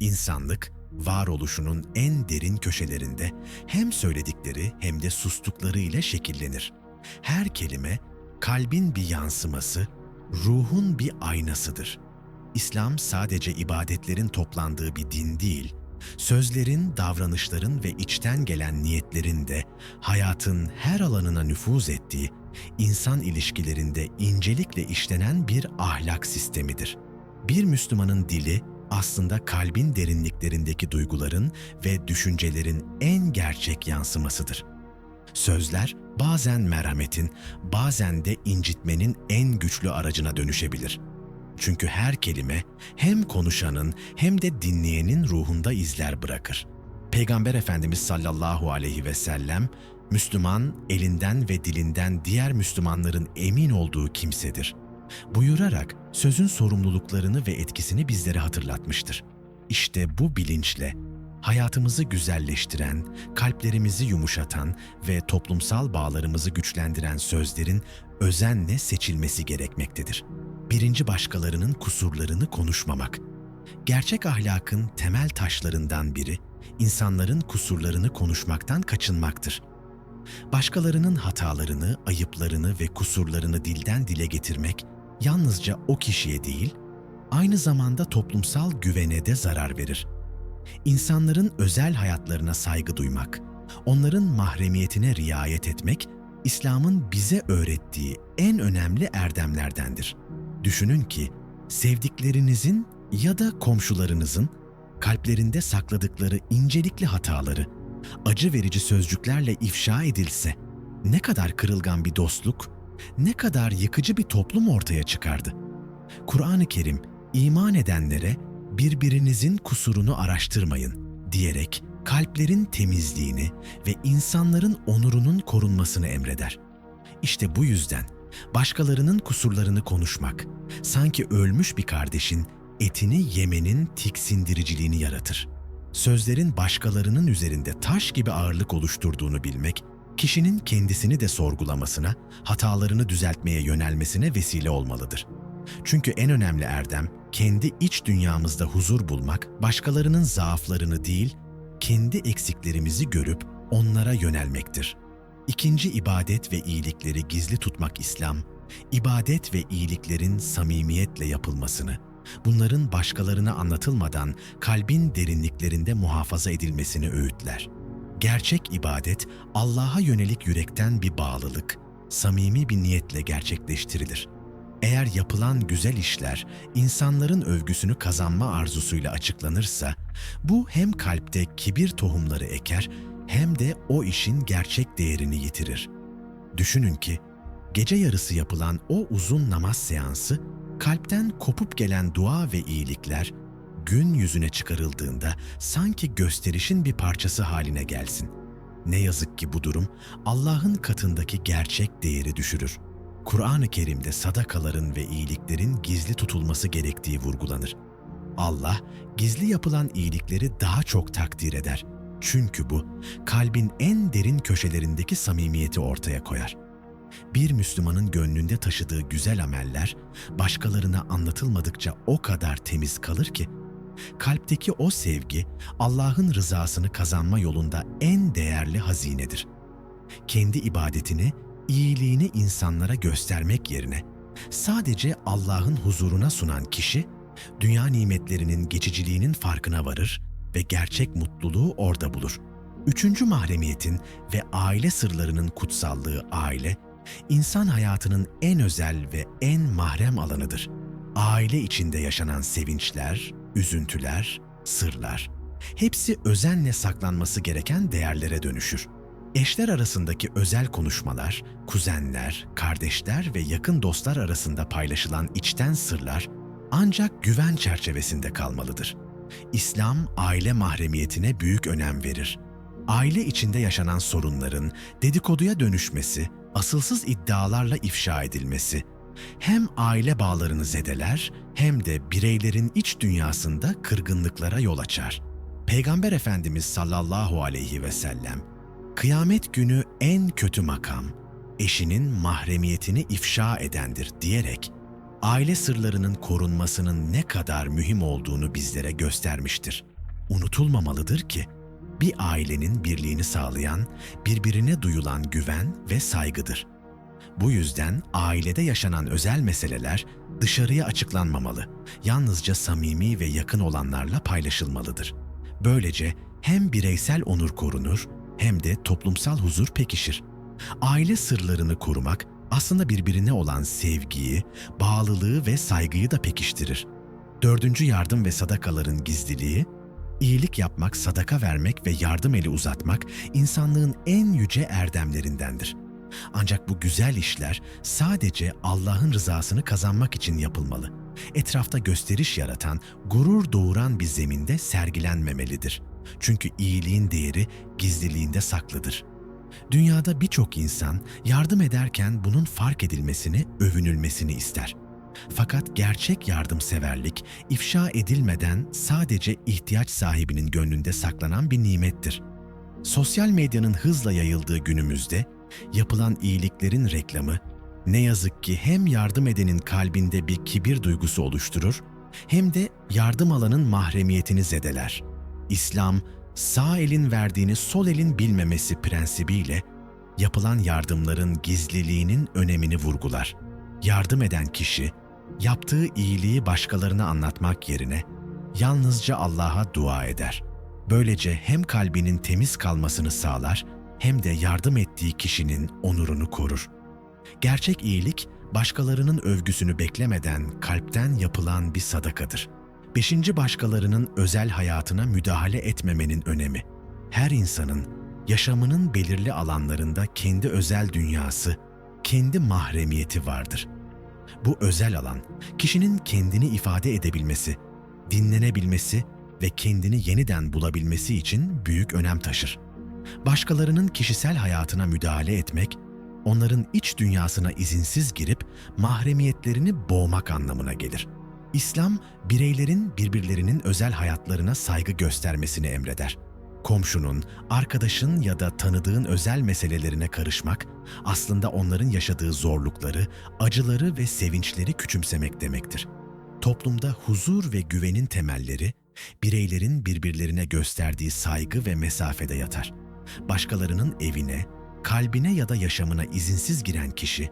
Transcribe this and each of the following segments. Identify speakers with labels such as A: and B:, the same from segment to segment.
A: İnsanlık, varoluşunun en derin köşelerinde hem söyledikleri hem de sustukları ile şekillenir. Her kelime, kalbin bir yansıması, ruhun bir aynasıdır. İslam sadece ibadetlerin toplandığı bir din değil, sözlerin, davranışların ve içten gelen niyetlerin de hayatın her alanına nüfuz ettiği, insan ilişkilerinde incelikle işlenen bir ahlak sistemidir. Bir Müslümanın dili aslında kalbin derinliklerindeki duyguların ve düşüncelerin en gerçek yansımasıdır. Sözler bazen merhametin, bazen de incitmenin en güçlü aracına dönüşebilir. Çünkü her kelime hem konuşanın hem de dinleyenin ruhunda izler bırakır. Peygamber Efendimiz sallallahu aleyhi ve sellem, Müslüman elinden ve dilinden diğer Müslümanların emin olduğu kimsedir. Buyurarak sözün sorumluluklarını ve etkisini bizlere hatırlatmıştır. İşte bu bilinçle hayatımızı güzelleştiren, kalplerimizi yumuşatan ve toplumsal bağlarımızı güçlendiren sözlerin özenle seçilmesi gerekmektedir. Birinci başkalarının kusurlarını konuşmamak. Gerçek ahlakın temel taşlarından biri, insanların kusurlarını konuşmaktan kaçınmaktır. Başkalarının hatalarını, ayıplarını ve kusurlarını dilden dile getirmek, yalnızca o kişiye değil, aynı zamanda toplumsal güvene de zarar verir. İnsanların özel hayatlarına saygı duymak, onların mahremiyetine riayet etmek, İslam'ın bize öğrettiği en önemli erdemlerdendir. Düşünün ki, sevdiklerinizin ya da komşularınızın kalplerinde sakladıkları incelikli hataları, acı verici sözcüklerle ifşa edilse, ne kadar kırılgan bir dostluk, ne kadar yıkıcı bir toplum ortaya çıkardı. Kur'an-ı Kerim, iman edenlere birbirinizin kusurunu araştırmayın diyerek kalplerin temizliğini ve insanların onurunun korunmasını emreder. İşte bu yüzden başkalarının kusurlarını konuşmak, sanki ölmüş bir kardeşin etini yemenin tiksindiriciliğini yaratır. Sözlerin başkalarının üzerinde taş gibi ağırlık oluşturduğunu bilmek, kişinin kendisini de sorgulamasına, hatalarını düzeltmeye yönelmesine vesile olmalıdır. Çünkü en önemli erdem, kendi iç dünyamızda huzur bulmak, başkalarının zaaflarını değil, kendi eksiklerimizi görüp onlara yönelmektir. İkinci ibadet ve iyilikleri gizli tutmak İslam, ibadet ve iyiliklerin samimiyetle yapılmasını, bunların başkalarına anlatılmadan kalbin derinliklerinde muhafaza edilmesini öğütler. Gerçek ibadet Allah'a yönelik yürekten bir bağlılık, samimi bir niyetle gerçekleştirilir. Eğer yapılan güzel işler insanların övgüsünü kazanma arzusuyla açıklanırsa, bu hem kalpte kibir tohumları eker hem de o işin gerçek değerini yitirir. Düşünün ki gece yarısı yapılan o uzun namaz seansı kalpten kopup gelen dua ve iyilikler gün yüzüne çıkarıldığında sanki gösterişin bir parçası haline gelsin. Ne yazık ki bu durum Allah'ın katındaki gerçek değeri düşürür. Kur'an-ı Kerim'de sadakaların ve iyiliklerin gizli tutulması gerektiği vurgulanır. Allah gizli yapılan iyilikleri daha çok takdir eder. Çünkü bu kalbin en derin köşelerindeki samimiyeti ortaya koyar. Bir Müslümanın gönlünde taşıdığı güzel ameller başkalarına anlatılmadıkça o kadar temiz kalır ki kalpteki o sevgi Allah'ın rızasını kazanma yolunda en değerli hazinedir. Kendi ibadetini, iyiliğini insanlara göstermek yerine sadece Allah'ın huzuruna sunan kişi dünya nimetlerinin geçiciliğinin farkına varır ve gerçek mutluluğu orada bulur. Üçüncü mahremiyetin ve aile sırlarının kutsallığı aile, insan hayatının en özel ve en mahrem alanıdır. Aile içinde yaşanan sevinçler, üzüntüler, sırlar, hepsi özenle saklanması gereken değerlere dönüşür. Eşler arasındaki özel konuşmalar, kuzenler, kardeşler ve yakın dostlar arasında paylaşılan içten sırlar ancak güven çerçevesinde kalmalıdır. İslam aile mahremiyetine büyük önem verir. Aile içinde yaşanan sorunların dedikoduya dönüşmesi, asılsız iddialarla ifşa edilmesi hem aile bağlarını zedeler hem de bireylerin iç dünyasında kırgınlıklara yol açar. Peygamber Efendimiz sallallahu aleyhi ve sellem, kıyamet günü en kötü makam, eşinin mahremiyetini ifşa edendir diyerek, aile sırlarının korunmasının ne kadar mühim olduğunu bizlere göstermiştir. Unutulmamalıdır ki bir ailenin birliğini sağlayan, birbirine duyulan güven ve saygıdır. Bu yüzden ailede yaşanan özel meseleler dışarıya açıklanmamalı, yalnızca samimi ve yakın olanlarla paylaşılmalıdır. Böylece hem bireysel onur korunur hem de toplumsal huzur pekişir. Aile sırlarını korumak aslında birbirine olan sevgiyi, bağlılığı ve saygıyı da pekiştirir. Dördüncü yardım ve sadakaların gizliliği, iyilik yapmak, sadaka vermek ve yardım eli uzatmak insanlığın en yüce erdemlerindendir. Ancak bu güzel işler sadece Allah'ın rızasını kazanmak için yapılmalı. Etrafta gösteriş yaratan, gurur doğuran bir zeminde sergilenmemelidir. Çünkü iyiliğin değeri gizliliğinde saklıdır. Dünyada birçok insan yardım ederken bunun fark edilmesini, övünülmesini ister. Fakat gerçek yardımseverlik ifşa edilmeden sadece ihtiyaç sahibinin gönlünde saklanan bir nimettir. Sosyal medyanın hızla yayıldığı günümüzde yapılan iyiliklerin reklamı ne yazık ki hem yardım edenin kalbinde bir kibir duygusu oluşturur hem de yardım alanın mahremiyetini zedeler. İslam, sağ elin verdiğini sol elin bilmemesi prensibiyle yapılan yardımların gizliliğinin önemini vurgular. Yardım eden kişi, yaptığı iyiliği başkalarına anlatmak yerine yalnızca Allah'a dua eder. Böylece hem kalbinin temiz kalmasını sağlar hem de yardım ettiği kişinin onurunu korur. Gerçek iyilik, başkalarının övgüsünü beklemeden kalpten yapılan bir sadakadır. Beşinci başkalarının özel hayatına müdahale etmemenin önemi. Her insanın yaşamının belirli alanlarında kendi özel dünyası, kendi mahremiyeti vardır. Bu özel alan, kişinin kendini ifade edebilmesi, dinlenebilmesi ve kendini yeniden bulabilmesi için büyük önem taşır. Başkalarının kişisel hayatına müdahale etmek, onların iç dünyasına izinsiz girip mahremiyetlerini boğmak anlamına gelir. İslam, bireylerin birbirlerinin özel hayatlarına saygı göstermesini emreder. Komşunun, arkadaşın ya da tanıdığın özel meselelerine karışmak, aslında onların yaşadığı zorlukları, acıları ve sevinçleri küçümsemek demektir. Toplumda huzur ve güvenin temelleri, bireylerin birbirlerine gösterdiği saygı ve mesafede yatar. Başkalarının evine, kalbine ya da yaşamına izinsiz giren kişi,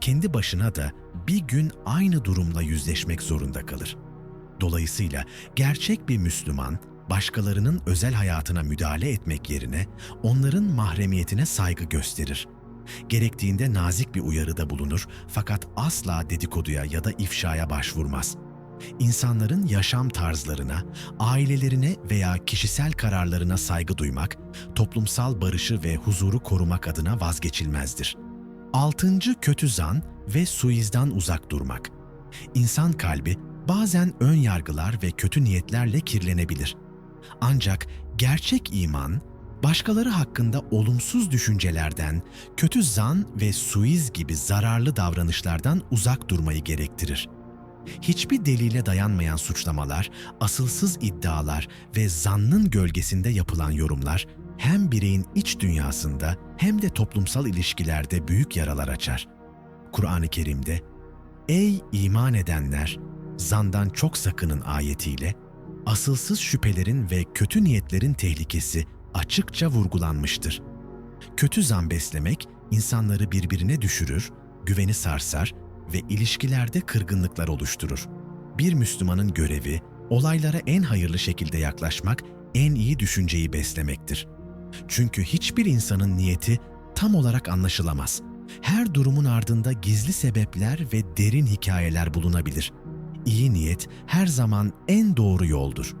A: kendi başına da bir gün aynı durumla yüzleşmek zorunda kalır. Dolayısıyla gerçek bir Müslüman, başkalarının özel hayatına müdahale etmek yerine onların mahremiyetine saygı gösterir. Gerektiğinde nazik bir uyarıda bulunur fakat asla dedikoduya ya da ifşaya başvurmaz. İnsanların yaşam tarzlarına, ailelerine veya kişisel kararlarına saygı duymak, toplumsal barışı ve huzuru korumak adına vazgeçilmezdir. Altıncı kötü zan ve suizdan uzak durmak. İnsan kalbi bazen ön yargılar ve kötü niyetlerle kirlenebilir. Ancak gerçek iman, başkaları hakkında olumsuz düşüncelerden, kötü zan ve suiz gibi zararlı davranışlardan uzak durmayı gerektirir. Hiçbir delile dayanmayan suçlamalar, asılsız iddialar ve zannın gölgesinde yapılan yorumlar hem bireyin iç dünyasında hem de toplumsal ilişkilerde büyük yaralar açar. Kur'an-ı Kerim'de "Ey iman edenler, zandan çok sakının" ayetiyle asılsız şüphelerin ve kötü niyetlerin tehlikesi açıkça vurgulanmıştır. Kötü zan beslemek insanları birbirine düşürür, güveni sarsar ve ilişkilerde kırgınlıklar oluşturur. Bir Müslümanın görevi olaylara en hayırlı şekilde yaklaşmak, en iyi düşünceyi beslemektir. Çünkü hiçbir insanın niyeti tam olarak anlaşılamaz. Her durumun ardında gizli sebepler ve derin hikayeler bulunabilir. İyi niyet her zaman en doğru yoldur.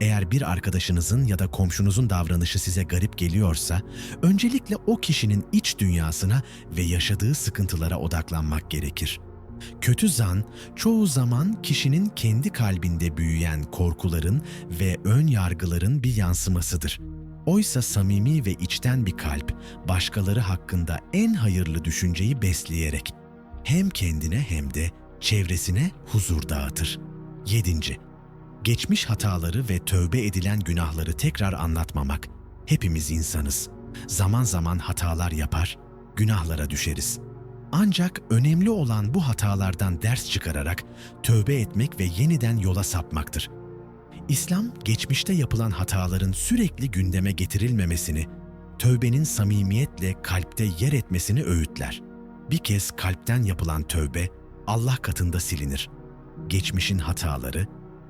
A: Eğer bir arkadaşınızın ya da komşunuzun davranışı size garip geliyorsa, öncelikle o kişinin iç dünyasına ve yaşadığı sıkıntılara odaklanmak gerekir. Kötü zan çoğu zaman kişinin kendi kalbinde büyüyen korkuların ve ön yargıların bir yansımasıdır. Oysa samimi ve içten bir kalp başkaları hakkında en hayırlı düşünceyi besleyerek hem kendine hem de çevresine huzur dağıtır. 7. Geçmiş hataları ve tövbe edilen günahları tekrar anlatmamak. Hepimiz insanız. Zaman zaman hatalar yapar, günahlara düşeriz. Ancak önemli olan bu hatalardan ders çıkararak tövbe etmek ve yeniden yola sapmaktır. İslam, geçmişte yapılan hataların sürekli gündeme getirilmemesini, tövbenin samimiyetle kalpte yer etmesini öğütler. Bir kez kalpten yapılan tövbe Allah katında silinir. Geçmişin hataları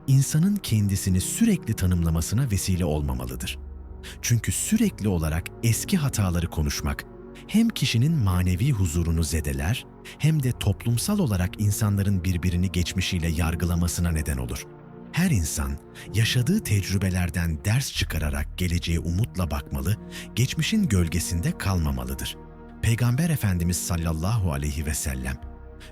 A: insanın kendisini sürekli tanımlamasına vesile olmamalıdır. Çünkü sürekli olarak eski hataları konuşmak hem kişinin manevi huzurunu zedeler hem de toplumsal olarak insanların birbirini geçmişiyle yargılamasına neden olur. Her insan yaşadığı tecrübelerden ders çıkararak geleceğe umutla bakmalı, geçmişin gölgesinde kalmamalıdır. Peygamber Efendimiz sallallahu aleyhi ve sellem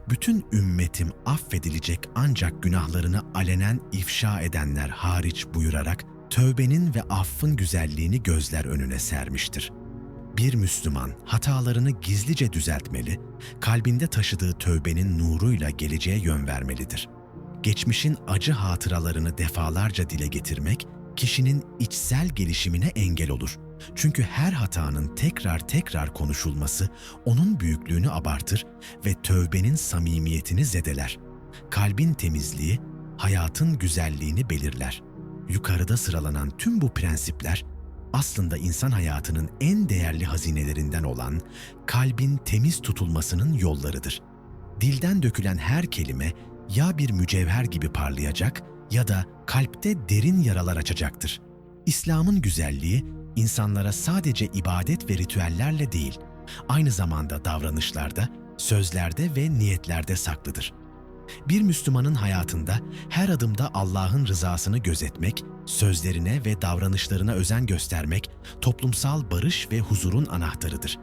A: bütün ümmetim affedilecek ancak günahlarını alenen ifşa edenler hariç buyurarak tövbenin ve affın güzelliğini gözler önüne sermiştir. Bir Müslüman hatalarını gizlice düzeltmeli, kalbinde taşıdığı tövbenin nuruyla geleceğe yön vermelidir. Geçmişin acı hatıralarını defalarca dile getirmek, kişinin içsel gelişimine engel olur. Çünkü her hatanın tekrar tekrar konuşulması onun büyüklüğünü abartır ve tövbenin samimiyetini zedeler. Kalbin temizliği, hayatın güzelliğini belirler. Yukarıda sıralanan tüm bu prensipler aslında insan hayatının en değerli hazinelerinden olan kalbin temiz tutulmasının yollarıdır. Dilden dökülen her kelime ya bir mücevher gibi parlayacak ya da kalpte derin yaralar açacaktır. İslam'ın güzelliği insanlara sadece ibadet ve ritüellerle değil, aynı zamanda davranışlarda, sözlerde ve niyetlerde saklıdır. Bir Müslümanın hayatında her adımda Allah'ın rızasını gözetmek, sözlerine ve davranışlarına özen göstermek toplumsal barış ve huzurun anahtarıdır.